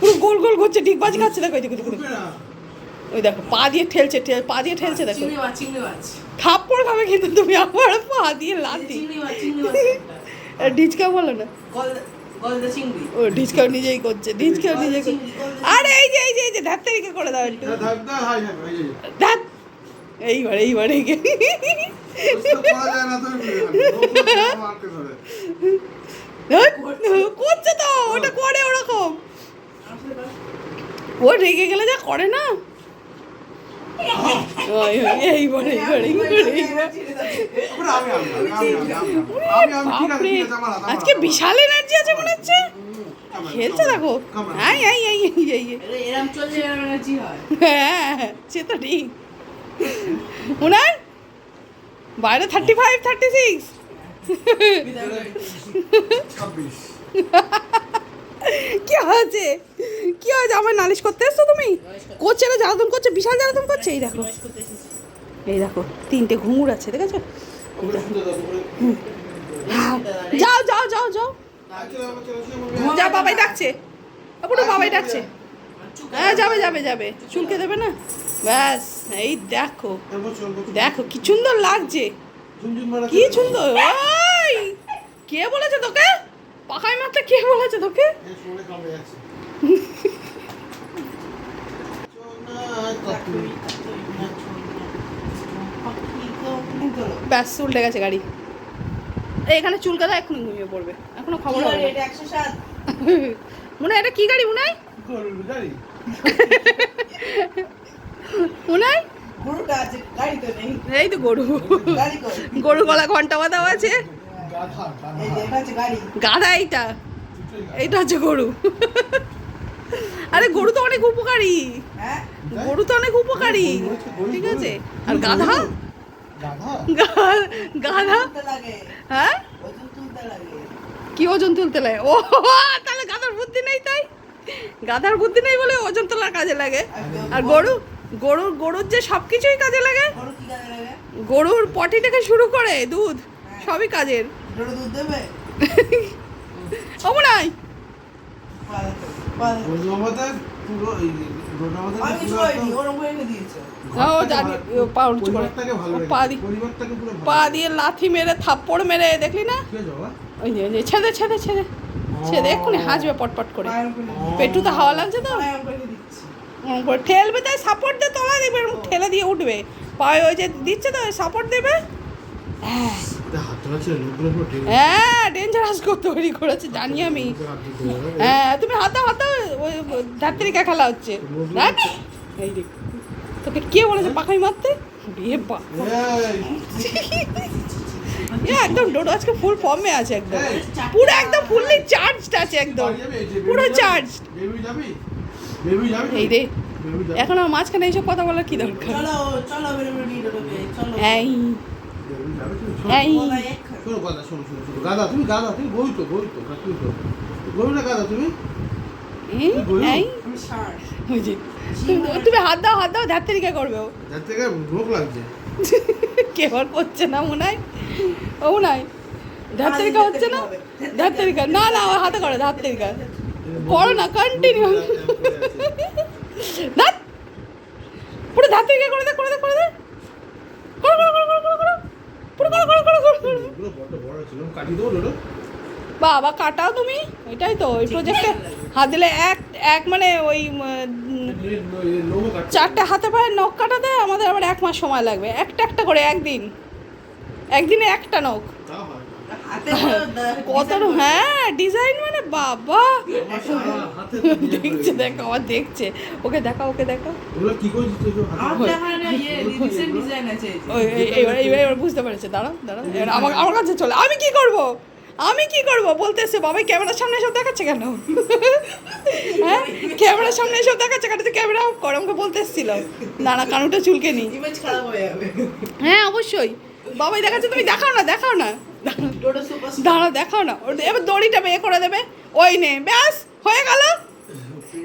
পুরো গোল গোল ঘুরছে ডিগ বাজি খাচ্ছে দেখো এদিকে ওই দেখো পা দিয়ে ঠেলছে পা দিয়ে ঠেলছে দেখো থাপ্পড় খাবে কিন্তু তুমি আমার পা দিয়ে লাতি ডিচকা বলো না ও ডিচকা নিজেই করছে ডিচকা নিজেই করছে আরে এই যে এই যে এই যে ধাপ তারিখে করে দাও একটু ধাপ এইবার এইবার এই করছে ও রেগে গেলে যা করে না? আজকে বিশাল এনার্জি আছে মনে হচ্ছে। খেলছে দেখো। আই আই আই হ্যাঁ। সে তো ঠিক। উনার? বাইরে থার্টি ফাইভ থার্টি সিক্স কি হয়েছে? কি হয়েছে আমার নালিশ করতে এসছো তুমি? করছে না জ্বালাতন করছে বিশাল জ্বালাতন করছে। এই দেখো এই দেখো তিনটে ঘুঙুর আছে দাও, ওপরে। হ্যাঁ, যাও যাও যাও যাও। যা বাবাই ডাকছে। পুরো বাবাই ডাকছে। হ্যাঁ যাবে যাবে যাবে। চুলকে দেবে না? ব্যাস এই দেখো। দেখো কি সুন্দর লাগছে। কি সুন্দর ওই! কে বলেছে তোকে? পাখায় মারতে কে বলেছে তোকে এ, সরে কামড়ে যাচ্ছে। চল না, কাকুই। ব্যাস উল্টে গেছে গাড়ি। এখানে চুলকাদা এক্ষুনি ঘুমিয়ে পড়বে এখনও খবর হবে মনে হয় এটা কি গাড়ি মনে হয় মনে হয় গরুটা আছে গাড়ি তো নেই। এই তো গরু। গাড়ি গরু গলা ঘণ্টা বাঁধাও আছে। গাধা, গাধা। এই যে এটা আছে গাড়ি। গাধা এইটা। এইটা হচ্ছে গরু। আরে গরু তো অনেক উপকারী। হ্যাঁ? গরু তো অনেক উপকারী। ঠিক আছে? আর গাধা? গাধা? হ্যাঁ? ওজন কি ওজন তুলতে লাগে? ও তাহলে গাধার বুদ্ধি নেই তাই? গাধার বুদ্ধি নেই বলে ওজন তোলার কাজে লাগে। আর গরু? গরুর গরুর যে সব কিছুই কাজে লাগে? গরুর পটি থেকে শুরু করে দুধ সবই কাজের। দুধ দেবে? অমনাই পা দিয়ে লাথি মেরে থাপ্পড় মেরে দেখলি না? ওই যে ছেদে ছেদে ছেদে ছেদে এক্ষুনি হাসবে পটপট করে। পেটু তো হাওয়া লাগছে তো? ঠেলবে তাই সাপোর্ট দিয়ে তোলা দেবে ঠেলে দিয়ে উঠবে। পায়ে ওই যে দিচ্ছে তো সাপোর্ট দেবে? হ্যাঁ। হ্যাঁ তৈরি করেছে জানি আমি। হ্যাঁ তুমি হাতা হাতা ওই খেলা হচ্ছে। তোকে কে বলেছে মারতে? একদম ডোডো আজকে ফুল ফর্মে আছে একদম। পুরো একদম ফুললি চার্জড আছে একদম। পুরো চার্জড এই রে এখন আমার মাঝখানে এইসব কথা বলার কি দরকার? শোনো কথা শোনো শোনো শোনো। গাদা তুমি গাদা তুমি তো তো তুমি তো না গাদা তুমি? তুমি হাত দাও হাত দাও ধার করবে ও। ধার ভোগ লাগছে। কেবল করছে না মনে হয়? ও মনে হয় ধার হচ্ছে না? ধার না না আমার হাতে করে ধার করো না কন্টিনিউ না। পুরো করে দে করে দে করে দে। বাবা কাটাও তুমি। এটাই তো ওই প্রজেক্টে হাত দিলে এক এক মানে ওই। চারটে হাতে পায়ে নখ কাটাতে আমাদের আবার এক মাস সময় লাগবে। একটা একটা করে একদিন। একদিনে একটা নখ। কত হ্যাঁ ডিজাইন মানে বাবা। দেখছে দেখো আমার দেখছে। ওকে দেখা ওকে দেখা। হয় ইয়ে, এবার বুঝতে পেরেছে। দাঁড়াও দাঁড়াও। এবার আমার আমার কাছে চলে। আমি কি করব? আমি কি করব? বলতে এসে বাবাই ক্যামেরার সামনে এসব দেখাচ্ছে কেন? হ্যাঁ? ক্যামেরার সামনে এসব দেখাচ্ছে কেন? তুই ক্যামেরা অফ কর আমাকে বলতে এসেছিল। না না কানুটা চুলকে নি। হয়ে। হ্যাঁ অবশ্যই। বাবাই দেখাচ্ছে তুমি দেখাও না দেখাও না। Superstar। দেখাও না। এবার দড়িটা বেয়ে করে দেবে। ওই নে ব্যাস হয়ে গেল।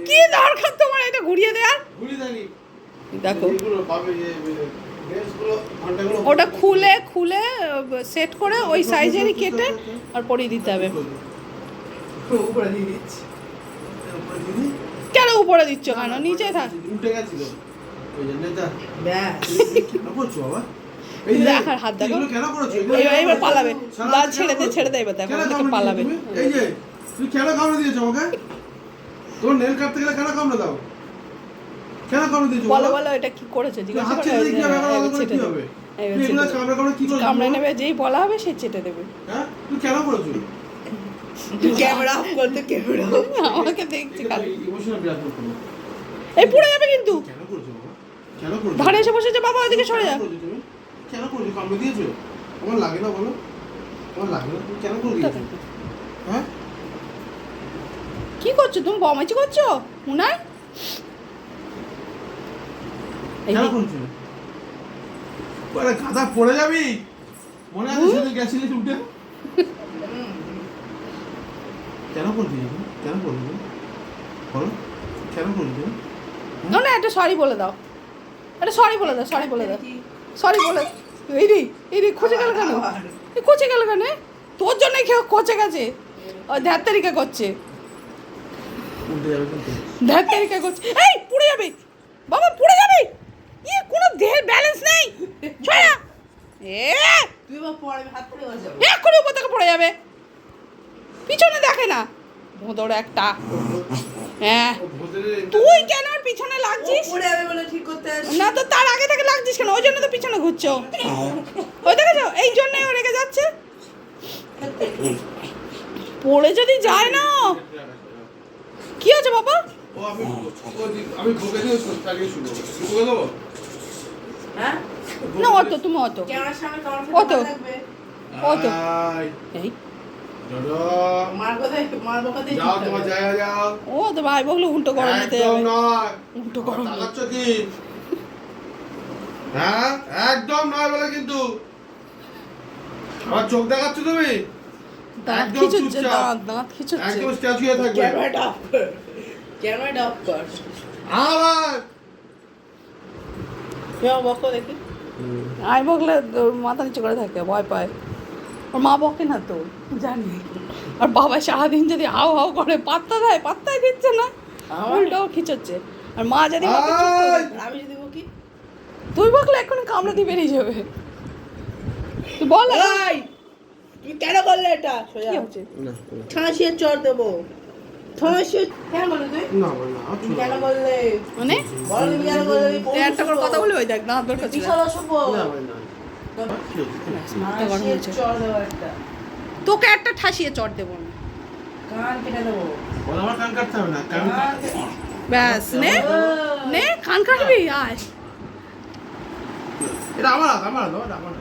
কি দরকার তোমার এটা ঘুরিয়ে দেওয়ার? দেখো। ওটা খুলে খুলে সেট করে ওই সাইজেরই কেটে আর পরিয়ে দিতে হবে। কেন উপরে দিচ্ছ কেন? নিচে থাক। উঠে গেছিল। ওই জন্য যা ব্যাস কেন করছ বাবা দেখ আর হাত দেখো। এবার পালাবে দাঁত ছেড়ে দে ছেড়ে দে এবার দেখো পালাবে এই যে তুমি কেন কামড়ে দিয়েছ আমাকে তোমার নেল কাটতে গেলে কেন কামড়ে দাও কেন কামড়ে দিয়েছ বলো বলো? এটা কি করেছে জিজ্ঞাসা করে। কামড়ে? নেবে যেই বলা হবে সে চেটে দেবে হ্যাঁ? তুমি কেন করেছ? ক্যামেরা অফ করতে ক্যামেরা আমাকে দেখছি খালি। এই পড়ে যাবে কিন্তু? ধারে এসে বসেছে বাবা ওইদিকে সরে যা কেন? কেন কামড়ে দিয়েছ? আমার লাগে না বলো? আমার লাগে না? তুমি কেন করে দিয়েছ? হ্যাঁ? কি করছ তুমি বমাইছি করছ মুনাই কেন করেছ? গাধা পড়ে যাবি মনে আছে সেদিন গেছিলিস উঠে কেন করে দিয়েছ কেন করে দিয়েছ বলো কেন করে দিয়েছ না না একটা সরি বলে দাও একটা সরি বলে দাও সরি বলে দাও সরি বলে এই রে এই রে খোঁচে গেল কেন? খোঁচে গেল কেন? তোর জন্য কেউ খোঁচে গেছে। ও ধ্যাত তারিকা করছে। উঠে ধ্যাত তারিকা করছে। এই পুড়ে যাবে। বাবা পুড়ে যাবে। ইয়ে কোনো দেহের ব্যালেন্স নেই। ছয়া। এ! তুই বা পরে হাত পড়ে বাজাবো এক্ষুনি উপর থেকে পড়ে যাবে। ভোঁদর একটা। হ্যাঁ। তুই কেন ওর পিছনে লাগছিস? না তো তার আগে থেকে লাগছিস কেন? ওই জন্য তো পিছনে ঘুরছো। ওই দেখেছ? এই জন্যই ও রেগে যাচ্ছে। পড়ে যদি যায় না। কি আছে বাবা? হ্যাঁ? না অত তুমি অত ক্যামেরার সামনে তোমার ও তো। ফটো থাকবে ও তো। আয়, এই। যাও তোমার জায়গা যাও। ও তো ভাই বগলে উল্টো গরম নিতে একদম নয়। উল্টো গরম নিতে- কি? হ্যাঁ? একদম নয় বলে কিন্তু। আমার চোখ দেখাচ্ছ তুমি? একদম চুপচাপ। দাঁত দাঁত খিচুচ্ছে একদম স্ট্যাচু হয়ে থাকবে। ক্যামেরাটা অফ কর। ক্যামেরাটা অফ কর। আবার। বকো দেখি। আই ওর মাথা নিচু করে থাকে ভয় পায়। ওর মা বকে না তো জানি। আর বাবা সারাদিন যদি হাও হাও করে পাত্তা দেয় পাত্তাই দিচ্ছে না। আমার- উল্টো খিচুচ্ছে। আর মা যদি আমি যদি বকি তুই বকলে এখন কামড়ে দিয়ে বেরিয়ে যাবে? তুই বল তুমি কেন করলে এটা? সোজা। হচ্ছে? ঠাঁসিয়ে চর দেবো। বললে মানে? একটা করে কথা বলে ওই দেখ বিশাল অসভ্য। না হচ্ছে? তোকে একটা ঠাসিয়ে চট দেবো না। ব্যাস, নে নে, কান কাটবি? আয়। এটা আমার আমার আমার।